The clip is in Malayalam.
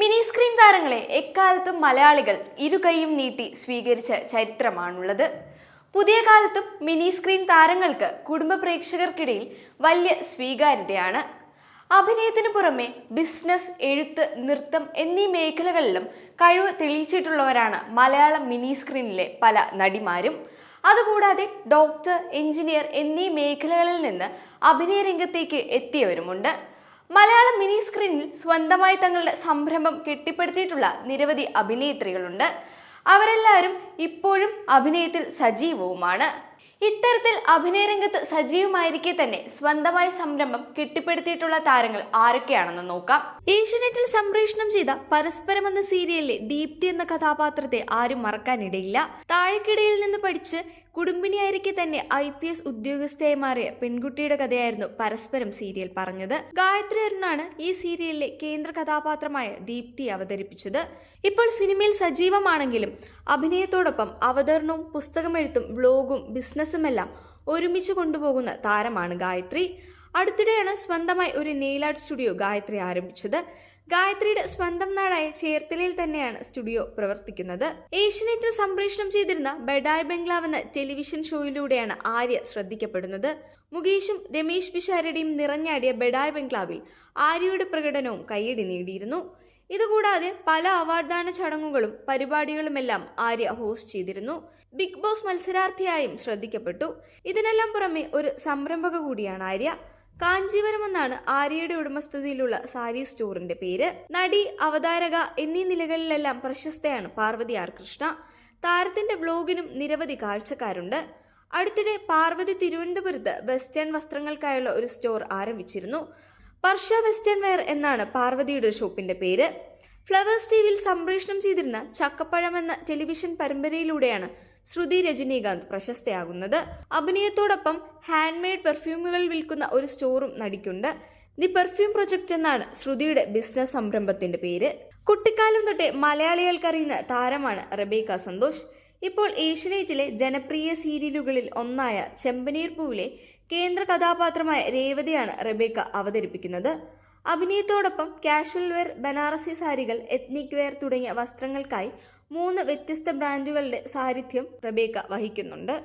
മിനി സ്ക്രീൻ താരങ്ങളെ എക്കാലത്തും മലയാളികൾ ഇരുകൈയും നീട്ടി സ്വീകരിച്ച ചരിത്രമാണുള്ളത്. പുതിയ കാലത്തും മിനി സ്ക്രീൻ താരങ്ങൾക്ക് കുടുംബ പ്രേക്ഷകർക്കിടയിൽ വലിയ സ്വീകാര്യതയാണ്. അഭിനയത്തിന് പുറമെ ബിസിനസ് എഴുത്ത് നൃത്തം എന്നീ മേഖലകളിലും കഴിവ് തെളിയിച്ചിട്ടുള്ളവരാണ് മലയാളം മിനി സ്ക്രീനിലെ പല നടിമാരും. അതുകൂടാതെ ഡോക്ടർ എഞ്ചിനീയർ എന്നീ മേഖലകളിൽ നിന്ന് അഭിനയ രംഗത്തേക്ക് എത്തിയവരുമുണ്ട്. മലയാളം മിനി സ്ക്രീനിൽ സ്വന്തമായി തങ്ങളുടെ സംരംഭം കെട്ടിപ്പടുത്തിയിട്ടുള്ള നിരവധി അഭിനേത്രികളുണ്ട്. അവരെല്ലാവരും ഇപ്പോഴും അഭിനയത്തിൽ സജീവവുമാണ്. ഇത്തരത്തിൽ അഭിനയ രംഗത്ത് സജീവമായിരിക്കെ തന്നെ സ്വന്തമായ സംരംഭം കെട്ടിപ്പടുത്തിയിട്ടുള്ള താരങ്ങൾ ആരൊക്കെയാണെന്ന് നോക്കാം. ഏഷ്യനെറ്റിൽ സംപ്രേഷണം ചെയ്ത പരസ്പരം എന്ന സീരിയലിലെ ദീപ്തി എന്ന കഥാപാത്രത്തെ ആരും മറക്കാനിടയില്ല. താഴെക്കിടയിൽ നിന്ന് പഠിച്ച് കുടുംബിനിയായിരിക്കെ തന്നെ ഐ പി എസ് ഉദ്യോഗസ്ഥയായി മാറിയ പെൺകുട്ടിയുടെ കഥയായിരുന്നു പരസ്പരം സീരിയൽ പറഞ്ഞത്. ഗായത്രി അരുണാണ് ഈ സീരിയലിലെ കേന്ദ്ര കഥാപാത്രമായ ദീപ്തി അവതരിപ്പിച്ചത്. ഇപ്പോൾ സിനിമയിൽ സജീവമാണെങ്കിലും അഭിനയത്തോടൊപ്പം അവതരണവും പുസ്തകമെഴുത്തും വ്ലോഗും ബിസിനസ്സുമെല്ലാം ഒരുമിച്ച് കൊണ്ടുപോകുന്ന താരമാണ് ഗായത്രി. അടുത്തിടെയാണ് സ്വന്തമായി ഒരു നെയിൽ ആർട്ട് സ്റ്റുഡിയോ ഗായത്രി ആരംഭിച്ചത്. ഗായത്രിയുടെ സ്വന്തം നാടായ ചേർത്തലയിൽ തന്നെയാണ് സ്റ്റുഡിയോ പ്രവർത്തിക്കുന്നത്. ഏഷ്യനെറ്റിൽ സംപ്രേഷണം ചെയ്തിരുന്ന ബെഡായ് ബംഗ്ലാവ് എന്ന ടെലിവിഷൻ ഷോയിലൂടെയാണ് ആര്യ ശ്രദ്ധിക്കപ്പെടുന്നത്. മുകേഷും രമേശ് പിഷാരടിയും നിറഞ്ഞാടിയ ബെഡായ് ബംഗ്ലാവിൽ ആര്യയുടെ പ്രകടനവും കയ്യടി നേടിയിരുന്നു. ഇതുകൂടാതെ പല അവാർഡ്ദാന ചടങ്ങുകളും പരിപാടികളുമെല്ലാം ആര്യ ഹോസ്റ്റ് ചെയ്തിരുന്നു. ബിഗ് ബോസ് മത്സരാർത്ഥിയായും ശ്രദ്ധിക്കപ്പെട്ടു. ഇതിനെല്ലാം പുറമെ ഒരു സംരംഭക കൂടിയാണ് ആര്യ. കാഞ്ചീവരം എന്നാണ് ആര്യയുടെ ഉടമസ്ഥതയിലുള്ള സാരി സ്റ്റോറിന്റെ പേര്. നടി അവതാരക എന്നീ നിലകളിലെല്ലാം പ്രശസ്തയാണ് പാർവതി ആർ കൃഷ്ണ. താരത്തിന്റെ ബ്ലോഗിനും നിരവധി കാഴ്ചക്കാരുണ്ട്. അടുത്തിടെ പാർവതി തിരുവനന്തപുരത്ത് വെസ്റ്റേൺ വസ്ത്രങ്ങൾക്കായുള്ള ഒരു സ്റ്റോർ ആരംഭിച്ചിരുന്നു. വർഷ വെസ്റ്റേൺ വെയർ എന്നാണ് പാർവതിയുടെ ഷോപ്പിന്റെ പേര്. ഫ്ലവേഴ്സ് ടിവിയിൽ സംപ്രേഷണം ചെയ്തിരുന്ന ചക്കപ്പഴം എന്ന ടെലിവിഷൻ പരമ്പരയിലൂടെയാണ് ശ്രുതി രജനീകാന്ത് പ്രശസ്തയാകുന്നത്. അഭിനയത്തോടൊപ്പം ഹാൻഡ്മെയ്ഡ് പെർഫ്യൂമുകൾ വിൽക്കുന്ന ഒരു സ്റ്റോറും നടിക്കുണ്ട്. ദി പെർഫ്യൂം പ്രൊജക്ട് എന്നാണ് ശ്രുതിയുടെ ബിസിനസ് സംരംഭത്തിന്റെ പേര്. കുട്ടിക്കാലം തൊട്ടേ മലയാളികൾക്കറിയുന്ന താരമാണ് റബേക്ക സന്തോഷ്. ഇപ്പോൾ ഏഷ്യനേറ്റിലെ ജനപ്രിയ സീരിയലുകളിൽ ഒന്നായ ചെമ്പനീർ പൂവിലെ കേന്ദ്ര കഥാപാത്രമായ രേവതിയാണ് റബേക്ക അവതരിപ്പിക്കുന്നത്. അഭിനയത്തോടൊപ്പം കാഷ്വൽ വെയർ ബനാറസി സാരികൾ എത്നിക് വെയർ തുടങ്ങിയ വസ്ത്രങ്ങൾക്കായി മൂന്ന് വ്യത്യസ്ത ബ്രാൻഡുകളുടെ സാന്നിധ്യം റബേക്ക വഹിക്കുന്നുണ്ട്.